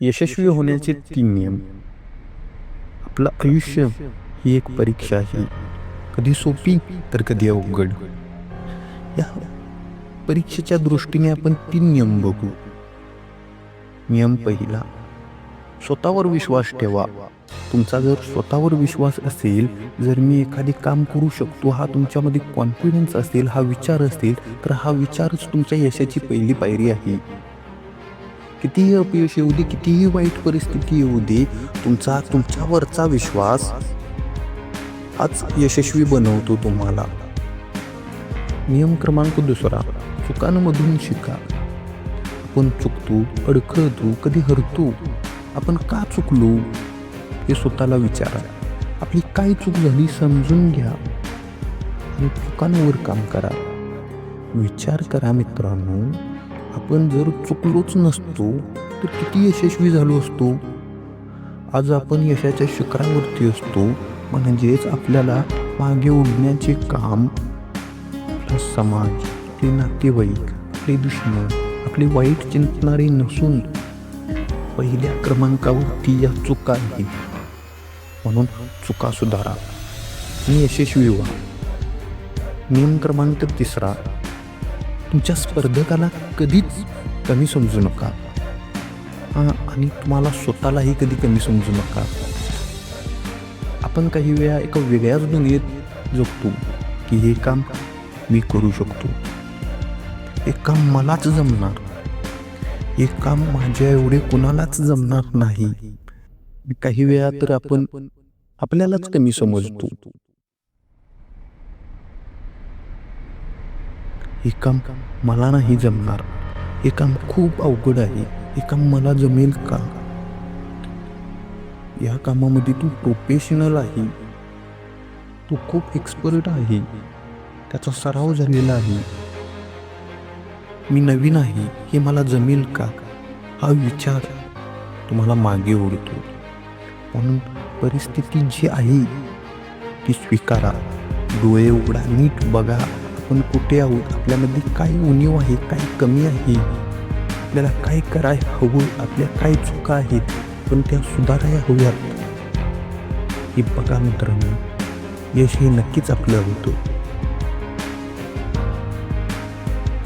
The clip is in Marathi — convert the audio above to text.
यशस्वी होण्याचे तीन नियम. आपलं आयुष्य ही एक परीक्षा आहे. कधी सोपी तर कधी अवघड. या परीक्षेच्या दृष्टीने आपण तीन नियम बघू. नियम पहिला स्वतःवर विश्वास ठेवा. तुमचा जर स्वतःवर विश्वास असेल जर मी एखादी काम करू शकतो हा तुमच्यामध्ये कॉन्फिडन्स असेल हा विचार असेल तर हा विचारच तुमच्या यशाची पहिली पायरी आहे. कितीही अपयश येऊ दे कितीही वाईट परिस्थिती येऊ दे तुमचा तुमच्यावरचा विश्वास हाच यशस्वी बनवतो तुम्हाला. नियम क्रमांक दुसरा चुकांमधून शिका. आपण चुकतो अडखळतो कधी हरतो आपण का चुकलो हे स्वतःला विचारा. आपली काय चूक झाली समजून घ्या आणि चुकांवर काम करा. विचार करा मित्रांनो. आपण जर चुकलोच नसतो तर किती यशस्वी झालो असतो? आज आपण यशाच्या शिखरावरती असतो म्हणजेच आपल्याला मागे ओढण्याचे काम. आपला समाज आपले नातेवाईक आपले दुश्मन आपले वाईट चिंतणारे नसून पहिल्या क्रमांकावरती या चुका आहेत. म्हणून चुका सुधारा. आणि यशस्वी व्हा. नियम क्रमांक तिसरा. तुमच्या स्पर्धकाला कधीच कमी समजू नका. हां आणि तुम्हाला स्वतःलाही कधी कमी समजू नका. आपण काही वेळा एका वेगळ्याच दुनियेत जगतो की हे काम मी करू शकतो. हे काम मलाच जमणार. हे काम माझ्या एवढे कुणालाच जमणार नाही. काही वेळा तर आपण आपल्यालाच कमी समजतो. हे काम मला नाही जमणार. हे काम खूप अवघड आहे. हे काम मला जमेल का? या कामामध्ये तू प्रोफेशनल आहे. तू खूप एक्सपर्ट आहे. त्याचा सराव झालेला आहे. मी नवीन आहे. हे मला जमेल का? हा विचार तुम्हाला मागे ओढतो. म्हणून परिस्थिती जी आहे ती स्वीकारा. डोळे उघडा नीट बघा. आपण कुठे आहोत? आपल्यामध्ये काय उणीव आहे? काय कमी आहे? आपल्याला काय कराय हवं? आपल्या काय चुका आहेत? पण त्या सुधारायला हव्यात. हे बघा मित्रांनो यश हे नक्कीच आपलं होतं.